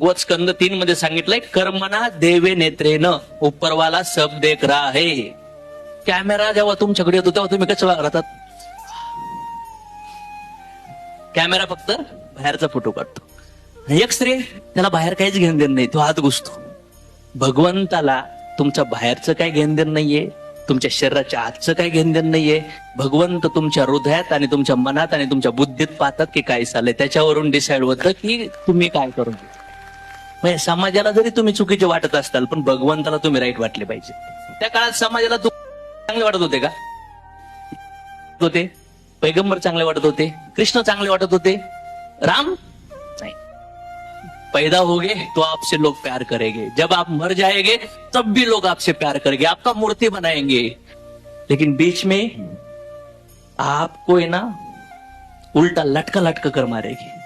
व स्कंद तीन मध्ये सांगितलंय कर्मना देवे नेत्रेन उपरवाला सब देख रहा आहे कॅमेरा जेव्हा तुमच्याकडे येतो तेव्हा तुम्ही कसं राहतात? कॅमेरा फक्त बाहेरचा फोटो काढतो. एक स्त्री त्याला बाहेर काहीच घेण देण नाही तो हात घुसतो. भगवंताला तुमच्या बाहेरचं काही घेण देण नाहीये तुमच्या शरीराच्या आजचं काही घेण देण नाहीये. भगवंत तुमच्या हृदयात आणि तुमच्या मनात आणि तुमच्या बुद्धीत पाहतात की काय चाललंय. त्याच्यावरून डिसाईड होतं की तुम्ही काय करून म्हणजे समाजाला जरी तुम्ही चुकीचे वाटत असताल पण भगवंताला तुम्ही राईट वाटले पाहिजे. त्या काळात समाजाला तू चांगले वाटत होते का? होते. पैगंबर चांगले वाटत होते. कृष्ण चांगले वाटत होते. राम? नाही. पैदा होगे तो आपसे लोग प्यार करेंगे. जब आप मर जाएंगे तब भी लोग आपसे प्यार करेंगे. आपका मूर्ति बनाएंगे. लेकिन बीच में आपको है ना उल्टा लटका लटका कर मारेगी.